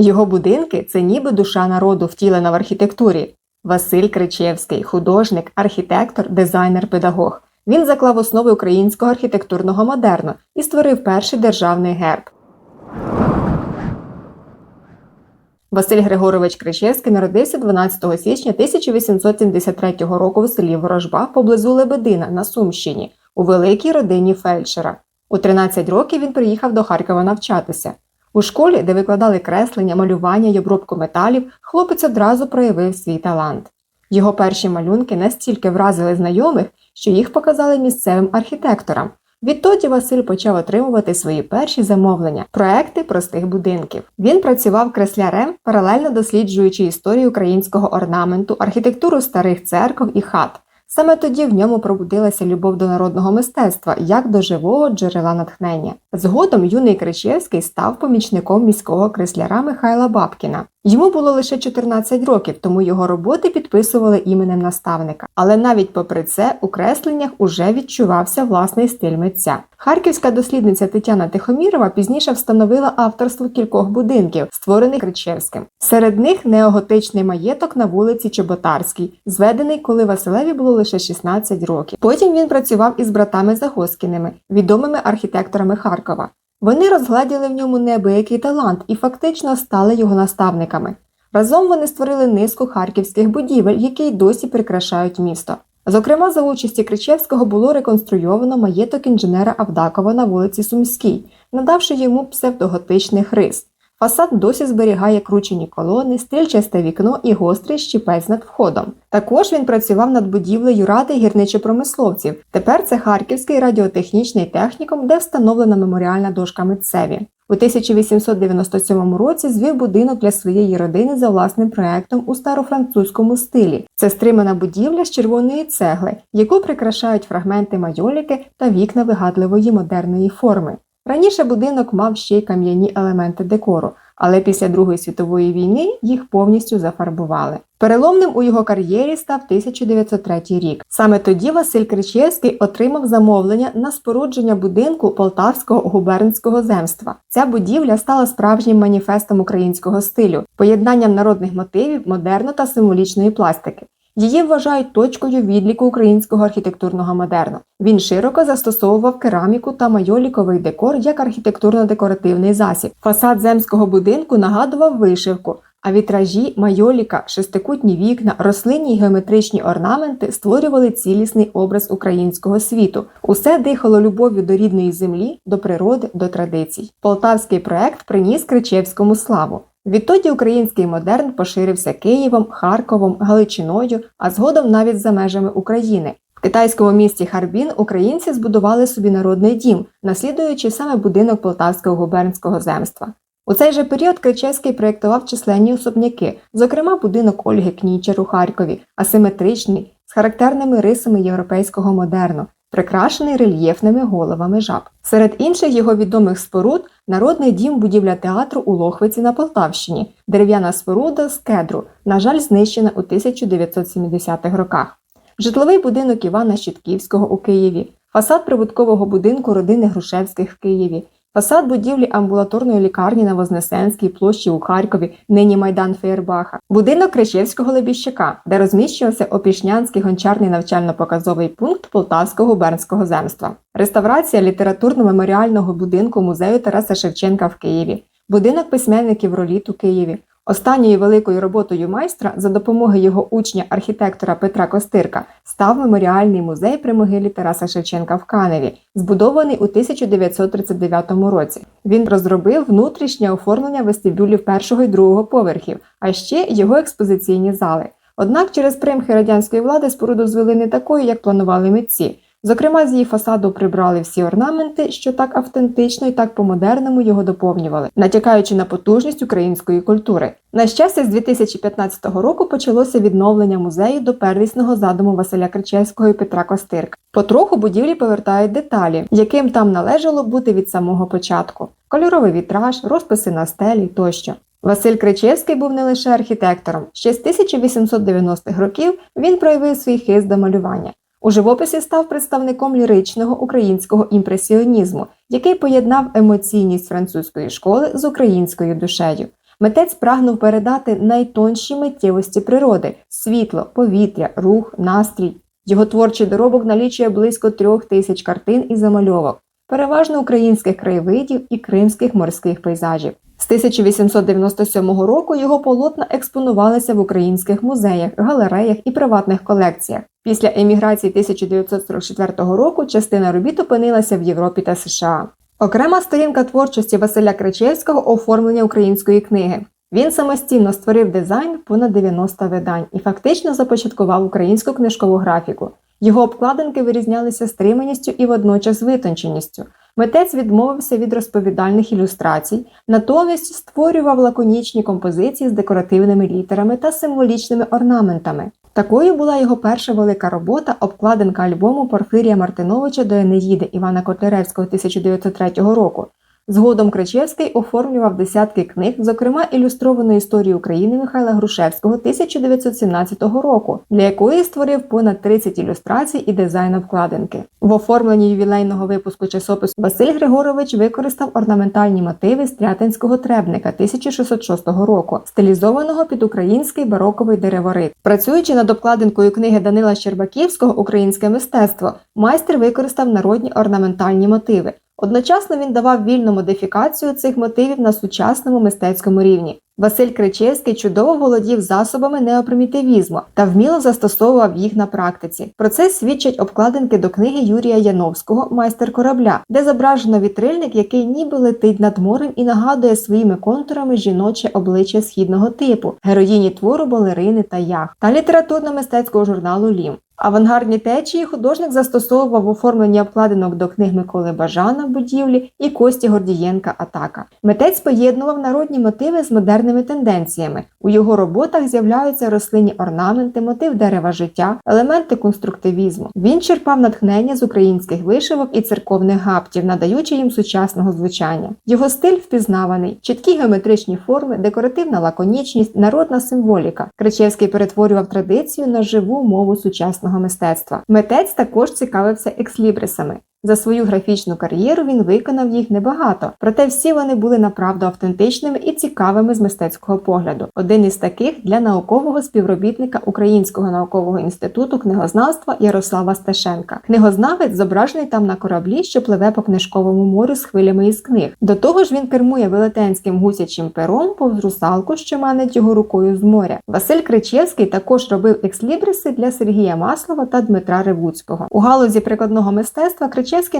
Його будинки це ніби душа народу, втілена в архітектурі. Василь Кричевський, художник, архітектор, дизайнер, педагог. Він заклав основи українського архітектурного модерну і створив перший державний герб. Василь Григорович Кричевський народився 12 січня 1873 року в селі Ворожба поблизу Лебедина на Сумщині у великій родині фельдшера. У 13 років він приїхав до Харкова навчатися. У школі, де викладали креслення, малювання й обробку металів, хлопець одразу проявив свій талант. Його перші малюнки настільки вразили знайомих, що їх показали місцевим архітекторам. Відтоді Василь почав отримувати свої перші замовлення проекти простих будинків. Він працював креслярем, паралельно досліджуючи історію українського орнаменту, архітектуру старих церков і хат. Саме тоді в ньому пробудилася любов до народного мистецтва як до живого джерела натхнення. Згодом юний Кричевський став помічником міського кресляра Михайла Бабкіна. Йому було лише 14 років, тому його роботи підписували іменем наставника. Але навіть попри це у кресленнях уже відчувався власний стиль митця. Харківська дослідниця Тетяна Тихомірова пізніше встановила авторство кількох будинків, створених Кричевським. Серед них неоготичний маєток на вулиці Чоботарській, зведений, коли Василеві було лише 16 років. Потім він працював із братами Загоскіними, відомими архітекторами Харкова. Вони розгладіли в ньому неабиякий талант і фактично стали його наставниками. Разом вони створили низку харківських будівель, які й досі прикрашають місто. Зокрема, за участі Кричевського було реконструйовано маєток інженера Авдакова на вулиці Сумській, надавши йому псевдоготичних рис. Фасад досі зберігає кручені колони, стрільчасте вікно і гострий щіпець над входом. Також він працював над будівлею ради гірничо-промисловців. Тепер це Харківський радіотехнічний технікум, де встановлена меморіальна дошка митцеві. У 1897 році звів будинок для своєї родини за власним проектом у старофранцузькому стилі. Це стримана будівля з червоної цегли, яку прикрашають фрагменти майоліки та вікна вигадливої модерної форми. Раніше будинок мав ще й кам'яні елементи декору, але після Другої світової війни їх повністю зафарбували. Переломним у його кар'єрі став 1903 рік. Саме тоді Василь Кричевський отримав замовлення на спорудження будинку Полтавського губернського земства. Ця будівля стала справжнім маніфестом українського стилю, поєднанням народних мотивів, модерну та символічної пластики. Її вважають точкою відліку українського архітектурного модерну. Він широко застосовував кераміку та майоліковий декор як архітектурно-декоративний засіб. Фасад земського будинку нагадував вишивку, а вітражі, майоліка, шестикутні вікна, рослинні й геометричні орнаменти створювали цілісний образ українського світу. Усе дихало любов'ю до рідної землі, до природи, до традицій. Полтавський проект приніс Кричевському славу. Відтоді український модерн поширився Києвом, Харковом, Галичиною, а згодом навіть за межами України. В китайському місті Харбін українці збудували собі народний дім, наслідуючи саме будинок Полтавського губернського земства. У цей же період Кричевський проєктував численні особняки, зокрема будинок Ольги Кнічер у Харкові, асиметричний, з характерними рисами європейського модерну, прикрашений рельєфними головами жаб. Серед інших його відомих споруд народний дім будівля театру у Лохвиці на Полтавщині, дерев'яна споруда з кедру, на жаль, знищена у 1970-х роках. Житловий будинок Івана Щитківського у Києві, фасад прибуткового будинку родини Грушевських в Києві, фасад будівлі амбулаторної лікарні на Вознесенській площі у Харкові, нині Майдан Фейербаха, будинок Кричевського Лебіщака, де розміщувався Опішнянський гончарний навчально-показовий пункт Полтавського губернського земства, реставрація літературно-меморіального будинку музею Тараса Шевченка в Києві, будинок письменників Роліт у Києві. Останньою великою роботою майстра за допомогою його учня архітектора Петра Костирка став меморіальний музей при могилі Тараса Шевченка в Каневі, збудований у 1939 році. Він розробив внутрішнє оформлення вестибюлів першого і другого поверхів, а ще його експозиційні зали. Однак через примхи радянської влади споруду звели не такою, як планували митці. Зокрема, з її фасаду прибрали всі орнаменти, що так автентично і так по-модерному його доповнювали, натякаючи на потужність української культури. На щастя, з 2015 року почалося відновлення музею до первісного задуму Василя Кричевського і Петра Костирка. Потроху будівлі повертають деталі, яким там належало бути від самого початку: кольоровий вітраж, розписи на стелі тощо. Василь Кричевський був не лише архітектором. Ще з 1890-х років він проявив свій хист до малювання. У живописі став представником ліричного українського імпресіонізму, який поєднав емоційність французької школи з українською душею. Митець прагнув передати найтонші миттєвості природи світло, повітря, рух, настрій. Його творчий доробок налічує близько трьох тисяч картин і замальовок, переважно українських краєвидів і кримських морських пейзажів. З 1897 року його полотна експонувалися в українських музеях, галереях і приватних колекціях. Після еміграції 1944 року частина робіт опинилася в Європі та США. Окрема сторінка творчості Василя Кричевського оформлення української книги. Він самостійно створив дизайн понад 90 видань і фактично започаткував українську книжкову графіку. Його обкладинки вирізнялися стриманістю і водночас витонченістю. Митець відмовився від розповідальних ілюстрацій, натомість створював лаконічні композиції з декоративними літерами та символічними орнаментами. Такою була його перша велика робота обкладинка альбому Порфирія Мартиновича до Енеїди Івана Котляревського 1903 року. Згодом Кричевський оформлював десятки книг, зокрема ілюстровану історію України Михайла Грушевського 1917 року, для якої створив понад 30 ілюстрацій і дизайн обкладинки. В оформленні ювілейного випуску часопису Василь Григорович використав орнаментальні мотиви стрятинського требника 1606 року, стилізованого під український бароковий дереворит. Працюючи над обкладинкою книги Данила Щербаківського Українське мистецтво, майстер використав народні орнаментальні мотиви. Одночасно він давав вільну модифікацію цих мотивів на сучасному мистецькому рівні. Василь Кричевський чудово володів засобами неопримітивізму та вміло застосовував їх на практиці. Про це свідчать обкладинки до книги Юрія Яновського Майстер корабля, де зображено вітрильник, який ніби летить над морем і нагадує своїми контурами жіноче обличчя східного типу, героїні твору балерини та ях та літературно-мистецького журналу Лім. Авангардні течії художник застосовував в оформленні обкладинок до книг Миколи Бажана будівлі і Кості Гордієнка Атака. Митець поєднував народні мотиви з модерними тенденціями. У його роботах з'являються рослинні орнаменти, мотив дерева життя, елементи конструктивізму. Він черпав натхнення з українських вишивок і церковних гаптів, надаючи їм сучасного звучання. Його стиль впізнаваний, чіткі геометричні форми, декоративна лаконічність, народна символіка. Кричевський перетворював традицію на живу мову сучасного мистецтва. Митець також цікавився екслібрисами. За свою графічну кар'єру він виконав їх небагато, проте всі вони були направду автентичними і цікавими з мистецького погляду. Один із таких для наукового співробітника Українського наукового інституту книгознавства Ярослава Стешенка. Книгознавець зображений там на кораблі, що пливе по книжковому морю з хвилями із книг. До того ж, він кермує велетенським гусячим пером повз русалку, що манить його рукою з моря. Василь Кричевський також робив екслібриси для Сергія Маслова та Дмитра Ревуцького. У галузі прикладного мистецтва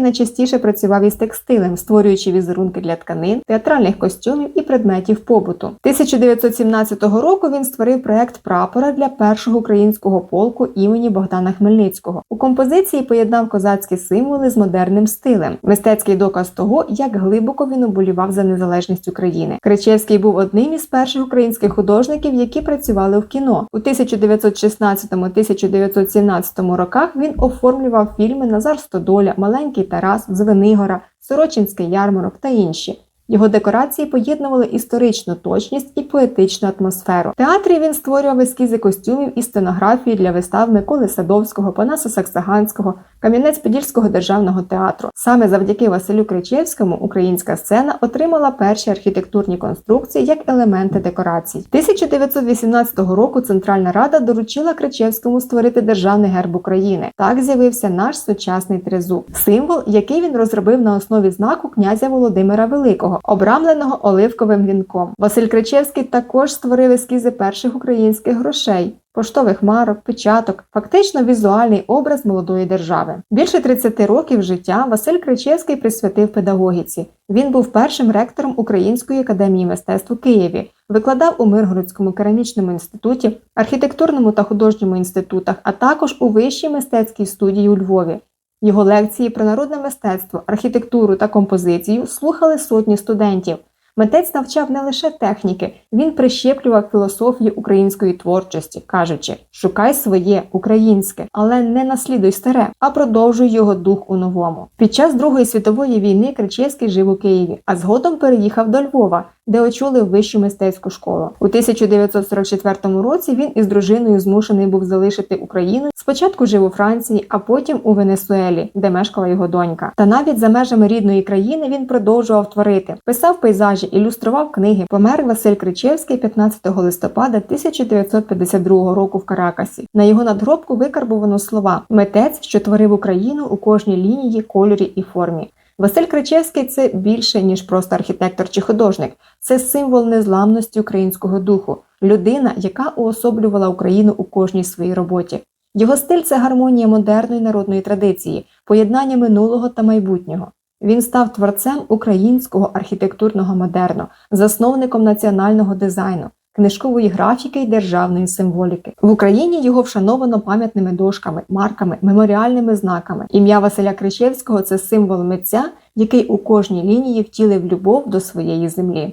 найчастіше працював із текстилем, створюючи візерунки для тканин, театральних костюмів і предметів побуту. 1917 року він створив проект прапора для першого українського полку імені Богдана Хмельницького. У композиції поєднав козацькі символи з модерним стилем, мистецький доказ того, як глибоко він оболівав за незалежність України. Кричевський був одним із перших українських художників, які працювали в кіно. У 1916-1917 роках він оформлював фільми Назар Стодоля, Маленький Тарас, Звенигора, Сорочинський ярмарок та інші. Його декорації поєднували історичну точність і поетичну атмосферу. В театрі він створював ескізи костюмів і сценографії для вистав Миколи Садовського, Панаса Саксаганського, Кам'янець-Подільського державного театру. Саме завдяки Василю Кричевському українська сцена отримала перші архітектурні конструкції як елементи декорацій. 1918 року Центральна Рада доручила Кричевському створити державний герб України. Так з'явився наш сучасний тризуб, символ, який він розробив на основі знаку князя Володимира Великого, обрамленого оливковим вінком. Василь Кричевський також створив ескізи перших українських грошей. Поштових марок, печаток, фактично візуальний образ молодої держави. Більше 30 років життя Василь Кричевський присвятив педагогіці. Він був першим ректором Української академії мистецтв у Києві, викладав у Миргородському керамічному інституті, архітектурному та художньому інститутах, а також у Вищій мистецькій студії у Львові. Його лекції про народне мистецтво, архітектуру та композицію слухали сотні студентів. Митець навчав не лише техніки, він прищеплював філософію української творчості, кажучи: шукай своє українське, але не наслідуй старе, а продовжуй його дух у новому. Під час Другої світової війни Кричевський жив у Києві, а згодом переїхав до Львова, де очолив вищу мистецьку школу. У 1944 році він із дружиною змушений був залишити Україну. Спочатку жив у Франції, а потім у Венесуелі, де мешкала його донька. Та навіть за межами рідної країни він продовжував творити, писав пейзажі ілюстрував книги. Помер Василь Кричевський 15 листопада 1952 року в Каракасі. На його надгробку викарбовано слова Митець, що творив Україну у кожній лінії, кольорі і формі. Василь Кричевський це більше ніж просто архітектор чи художник. Це символ незламності українського духу, людина, яка уособлювала Україну у кожній своїй роботі. Його стиль це гармонія модерної народної традиції, поєднання минулого та майбутнього. Він став творцем українського архітектурного модерну, засновником національного дизайну, книжкової графіки й державної символіки. В Україні його вшановано пам'ятними дошками, марками, меморіальними знаками. Ім'я Василя Кричевського це символ митця, який у кожній лінії втілив любов до своєї землі.